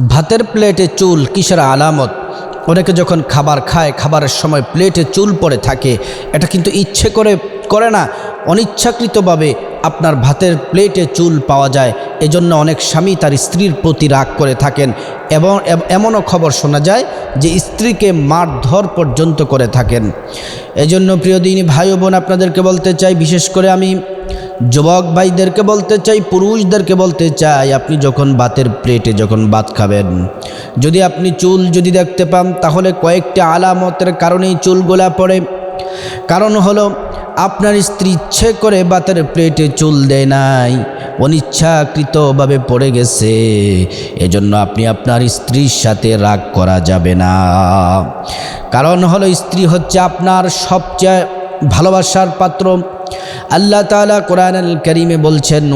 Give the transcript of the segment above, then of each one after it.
ভাতের প্লেটে চুল কিসের আলামত? অনেকে যখন খাবার খায়, খাবারের সময় প্লেটে চুল পড়ে থাকে। এটা কিন্তু ইচ্ছে করে করে না। অনিচ্ছাকৃতভাবে আপনার ভাতের প্লেটে চুল পাওয়া যায়। এজন্য অনেক স্বামী তার স্ত্রীর প্রতি রাগ করে থাকেন। এবং এমনও খবর শোনা যায় যে স্ত্রীকে মারধর পর্যন্ত করে থাকেন। এজন্য প্রিয় দিনী ভাই বোন, আপনাদেরকে বলতে চাই, বিশেষ করে আমি যুবক ভাইদেরকে বলতে চাই, পুরুষদেরকে বলতে চাই, আপনি যখন ভাতের প্লেটে যখন ভাত খাবেন, যদি আপনি চুল যদি দেখতে পান, তাহলে কয়েকটি আলামতের কারণেই চুলগোলা পড়ে। কারণ হলো, আপনার স্ত্রী ইচ্ছে করে ভাতের প্লেটে চুল দেয় নাই, অনিচ্ছাকৃতভাবে পড়ে গেছে, এজন্য আপনি আপনার স্ত্রীর সাথে রাগ করা যাবে না। কারণ হলো, স্ত্রী হচ্ছে আপনার সবচেয়ে ভালোবাসার পাত্র। আল্লাহ তালা কোরআন আল করিমে বলছেন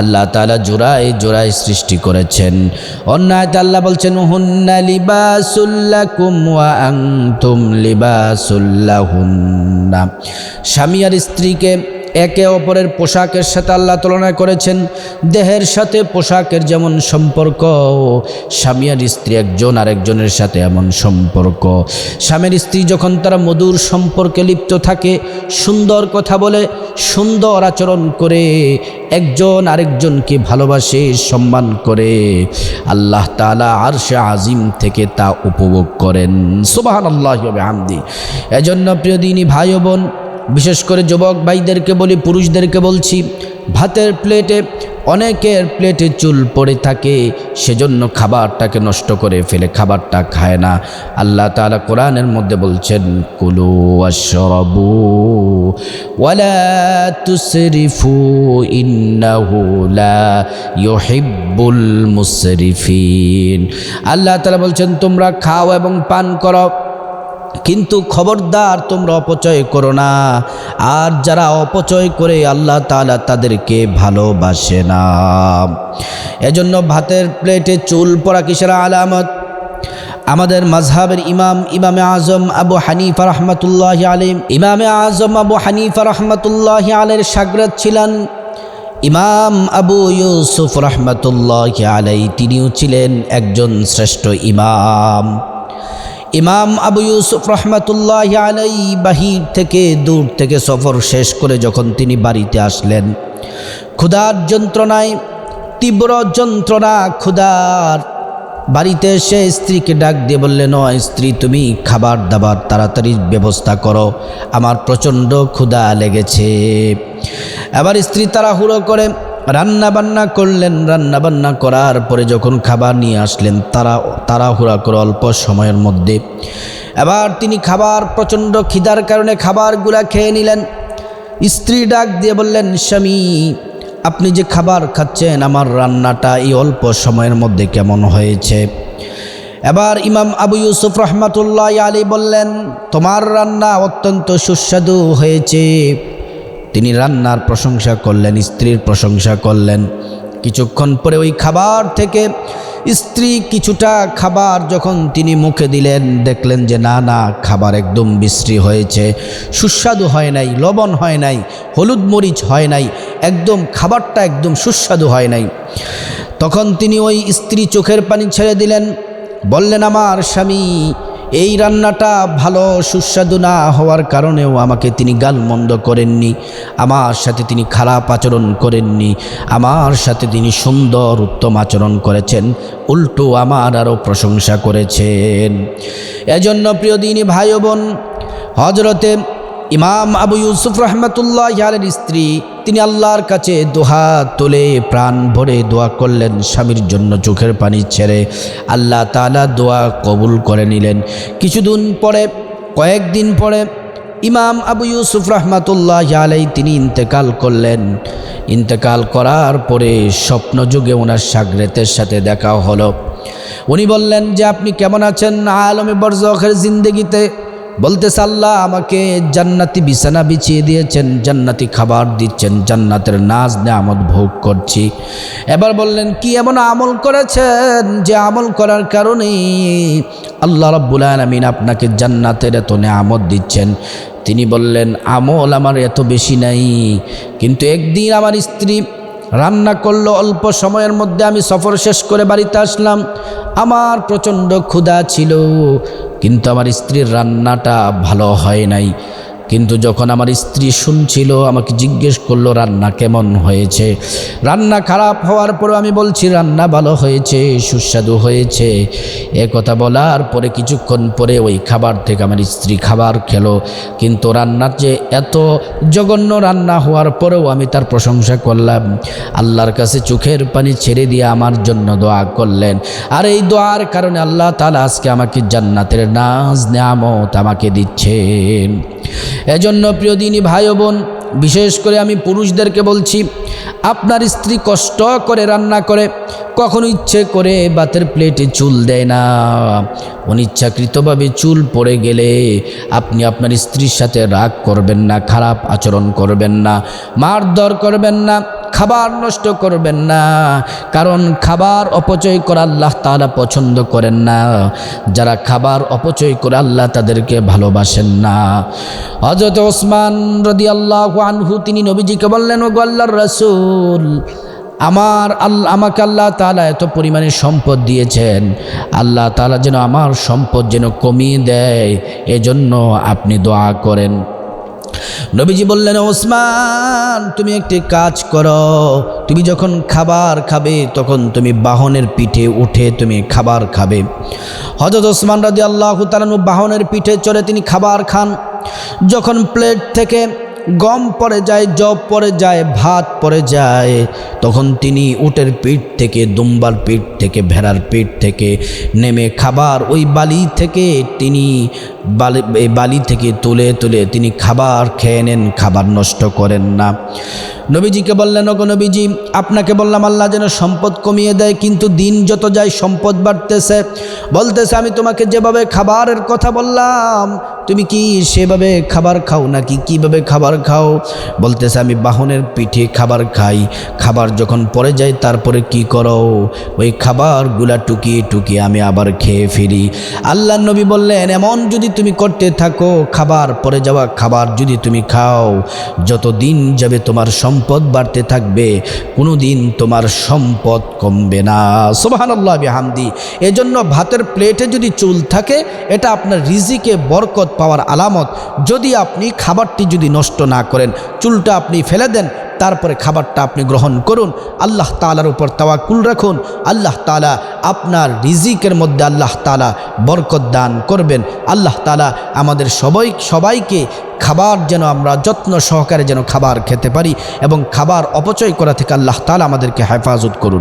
আল্লাহ তালা জোড়ায় জোড়ায় সৃষ্টি করেছেন। অন্যায়তে আল্লাহ বলছেন, হুন্না লিবাসুল্লাকুম ওয়া আনতুম লিবাসুল্লাহুন্না স্বামী আর স্ত্রীকে একে অপরের পোশাকের সাথে আল্লাহ তুলনা করেছেন। দেহের সাথে পোশাকের যেমন সম্পর্ক, স্বামী আর স্ত্রী একজন আরেকজনের সাথে এমন সম্পর্ক। স্বামীর স্ত্রী যখন তারা মধুর সম্পর্কে লিপ্ত থাকে, সুন্দর কথা বলে, সুন্দর আচরণ করে, একজন আরেকজনকে ভালোবাসে, সম্মান করে, আল্লাহ তালা আর সে আজিম থেকে তা উপভোগ করেন। সুবাহান আল্লাহ হামদি এজন্য প্রিয় দিনী ভাই বোন বিশেষ করে যুবক ভাইদেরকে বলি, পুরুষদেরকে বলছি, ভাতের প্লেটে অনেকের প্লেটে চুল পড়ে থাকে, সেজন্য খাবারটাকে নষ্ট করে ফেলে, খাবারটা খায় না। আল্লাহ তাআলা কোরআনের মধ্যে বলছেন, কুলু আশরাবু ওয়ালা তুসরিফু ইন্নাহু লা ইউহিব্বুল মুসরিফিন। আল্লাহ তাআলা বলছেন, তোমরা খাও এবং পান করো। কিন্তু খবরদার তোমরা অপচয় করো না। আর যারা অপচয় করে আল্লাহ তালা তাদেরকে ভালোবাসে না। এজন্য ভাতের প্লেটে চুল পড়া কিসেরা আলামত? আমাদের মাঝহাবের ইমাম, ইমামে আজম আবু হানিফা রহমতুল্লাহ আলিম ইমামে আজম আবু হানিফা রহমতুল্লাহ আলের সাগরাত ছিলেন। ইমাম আবু ইউসুফ রহমতুল্লাহ আলাই তিনিও ছিলেন একজন শ্রেষ্ঠ ইমাম। ইমাম আবু ইউসুফ রহমতুল্লাহ আলাই বাহির থেকে দূর থেকে সফর শেষ করে যখন তিনি বাড়িতে আসলেন, ক্ষুধার যন্ত্রণায়, তীব্র যন্ত্রণা, ক্ষুধার, বাড়িতে এসে স্ত্রীকে ডাক দিয়ে বললেন, "ও স্ত্রী, তুমি খাবার দাবার তাড়াতাড়ি ব্যবস্থা করো, আমার প্রচণ্ড ক্ষুধা লেগেছে। এবার স্ত্রী তাড়াহুড়ো করে রান্না বান্না করলেন রান্না বান্না করার পরে যখন খাবার নিয়ে আসলেন, তারা, তাড়াহুড়া করে অল্প সময়ের মধ্যে এবার তিনি খাবার প্রচণ্ড খিদার কারণে খাবারগুলা খেয়ে নিলেন। স্ত্রী ডাক দিয়ে বললেন, স্বামী, আপনি যে খাবার খাচ্ছেন, আমার রান্নাটা এই অল্প সময়ের মধ্যে কেমন হয়েছে? এবার ইমাম আবু ইউসুফ রহমাতুল্লাহ আলী বললেন, তোমার রান্না অত্যন্ত সুস্বাদু হয়েছে। তিনি রান্নার প্রশংসা করলেন, স্ত্রীর প্রশংসা করলেন। কিছুক্ষণ পরে ওই খাবার থেকে স্ত্রী কিছুটা খাবার যখন তিনি মুখে দিলেন, দেখলেন যে না না, খাবার একদম বিশ্রী হয়েছে। সুস্বাদু হয় নাই, লবণ হয় নাই, হলুদ মরিচ হয় নাই, একদম খাবারটা একদম সুস্বাদু হয় নাই। তখন তিনি ওই স্ত্রী চোখের পানি ছেড়ে দিলেন, বললেন, আমার স্বামী এই রান্নাটা ভালো, সুস্বাদু না হওয়ার কারণেও আমাকে তিনি গালমন্দ করেননি। আমার সাথে তিনি খারাপ আচরণ করেননি। আমার সাথে তিনি সুন্দর, উত্তম আচরণ করেছেন। উল্টো আমার আরও প্রশংসা করেছেন। এজন্য প্রিয় দিনী ভাই বোন হজরতে ইমাম আবু ইউসুফ রহমতুল্লাহ আলের স্ত্রী তিনি আল্লাহর কাছে দোহা তোলে, প্রাণ ভরে দোয়া করলেন, স্বামীর জন্য চোখের পানি ছেড়ে আল্লাহ তালা দোয়া কবুল করে নিলেন। কিছুদিন পরে, কয়েকদিন পরে ইমাম আবু ইউসুফ রহমাতুল্লাহ আলাই তিনি ইন্তেকাল করলেন। ইন্তেকাল করার পরে স্বপ্নযুগে ওনার সাগরেতের সাথে দেখা হলো। উনি বললেন যে, আপনি কেমন আছেন? আলমে বরজখের জিন্দগিতে বলতে আল্লাহ, আমাকে জান্নাতি বিছানা বিছিয়ে দিয়েছেন, জান্নাতি খাবার দিচ্ছেন, জান্নাতের নাচ নেয়ামত ভোগ করছি। এবার বললেন, কি এমন আমল করেছেন যে আমল করার কারণে আল্লাহ রব্বুল আলমিন আপনাকে জান্নাতের এত নেয়ামত দিচ্ছেন? তিনি বললেন, আমল আমার এত বেশি নাই, কিন্তু একদিন আমার স্ত্রী রান্না করল, অল্প সময়ের মধ্যে আমি সফর শেষ করে বাড়িতে আসলাম। আমার প্রচণ্ড ক্ষুধা ছিল কিন্তু আমার স্ত্রীর রান্নাটা ভালো হয় নাই। কিন্তু যখন আমার স্ত্রী শুনছিল, আমাকে জিজ্ঞেস করল, রান্না কেমন হয়েছে? রান্না খারাপ হওয়ার পরেও আমি বলছি, রান্না ভালো হয়েছে, সুস্বাদু হয়েছে। এ কথা বলার পরে কিছুক্ষণ পরে ওই খাবার থেকে আমার স্ত্রী খাবার খেলো। কিন্তু রান্নার যে এত জঘন্য রান্না হওয়ার পরেও আমি তার প্রশংসা করলাম। আল্লাহর কাছে চোখের পানি ছেড়ে দিয়ে আমার জন্য দোয়া করলেন। আর এই দোয়ার কারণে আল্লাহ তালা আজকে আমাকে জান্নাতের নাজ, নেয়ামত আমাকে দিচ্ছেন। এজন্য প্রিয় দিনী ভাই বোন, বিশেষ করে আমি পুরুষদেরকে বলছি, আপনার স্ত্রী কষ্ট করে রান্না করে, কখনো ইচ্ছে করে বাতের প্লেটে চুল দেয় না। অনিচ্ছাকৃতভাবে চুল পড়ে গেলে আপনি আপনার স্ত্রীর সাথে রাগ করবেন না, খারাপ আচরণ করবেন না, মারধর করবেন না খাবার নষ্ট করবেন না। কারণ খাবার অপচয় করে আল্লাহ তারা পছন্দ করেন না। যারা খাবার অপচয় করে আল্লাহ তাদেরকে ভালোবাসেন না। হজরত ওসমান রদি আনহু, তিনি নবীজিকে বললেন ও আল্লাহর রসুল, আমার আল্লাহ, আমাকে আল্লাহ তালা এত পরিমাণে সম্পদ দিয়েছেন। আল্লাহ তালা যেন আমার সম্পদ যেন কমিয়ে দেয়, এজন্য আপনি দোয়া করেন। নবীজি বললেন, ওসমান, তুমি একটি কাজ করো। তুমি যখন খাবার খাবে, তখন তুমি বাহনের পিঠে উঠে তুমি খাবার খাবে। হজরত ওসমান রাজি আল্লাহ তালানু বাহনের পিঠে চড়ে তিনি খাবার খান। যখন প্লেট থেকে গম পড়ে যায়, জব পড়ে যায়, ভাত পড়ে যায়। তখন তিনি উটের পিঠ থেকে, দুম্বার পিঠ থেকে, ভেড়ার পিঠ থেকে নেমে খাবার ওই বালি থেকে তিনি বালি বালি থেকে তুলে তুলে তিনি খাবার খেয়ে নেন, খাবার নষ্ট করেন না। নবীজিকে বললেন, ওগো নবীজি, আপনাকে বললাম, আল্লাহ যেন সম্পদ কমিয়ে দেয়, কিন্তু দিন যত যায় সম্পদ বাড়তেছে। বলতেছে, আমি তোমাকে যেভাবে খাবারের কথা বললাম তুমি কি সেভাবে খাবার খাও নাকি কীভাবে খাবার খাও? বলতেছে, আমি বাহনের পিঠে খাবার খাই। খাবার যখন পরে যায়, তারপরে কি করো? ওই খাবারগুলা টুকিয়ে টুকিয়ে আমি আবার খেয়ে ফিরি। আল্লাহ নবী বললেন, এমন যদি তুমি করতে থাকো, খাবার পরে যাওয়া খাবার যদি তুমি খাও যত দিন যাবে তোমার সম্পদ বাড়তে থাকবে কোনো দিন তোমার সম্পদ কমবে না। সোবাহান্লাহ হামদি এজন্য ভাতের প্লেটে যদি চুল থাকে, এটা আপনার রিজিকে, বরকত পাওয়ার আলামত, যদি আপনি খাবারটি যদি নষ্ট না করেন, চুলটা আপনি ফেলে দেন, তারপরে খাবারটা আপনি গ্রহণ করুন, আল্লাহ তালার উপর তাওয়াকুল রাখুন, আল্লাহ তালা আপনার রিজিকের মধ্যে আল্লাহ তালা বরকত দান করবেন, আল্লাহ তালা আমাদের সবাই, সবাইকে খাবার যেন আমরা যত্ন সহকারে যেন খাবার খেতে পারি এবং খাবার অপচয় করা থেকে আল্লাহ তালা আমাদেরকে হেফাজত করুন।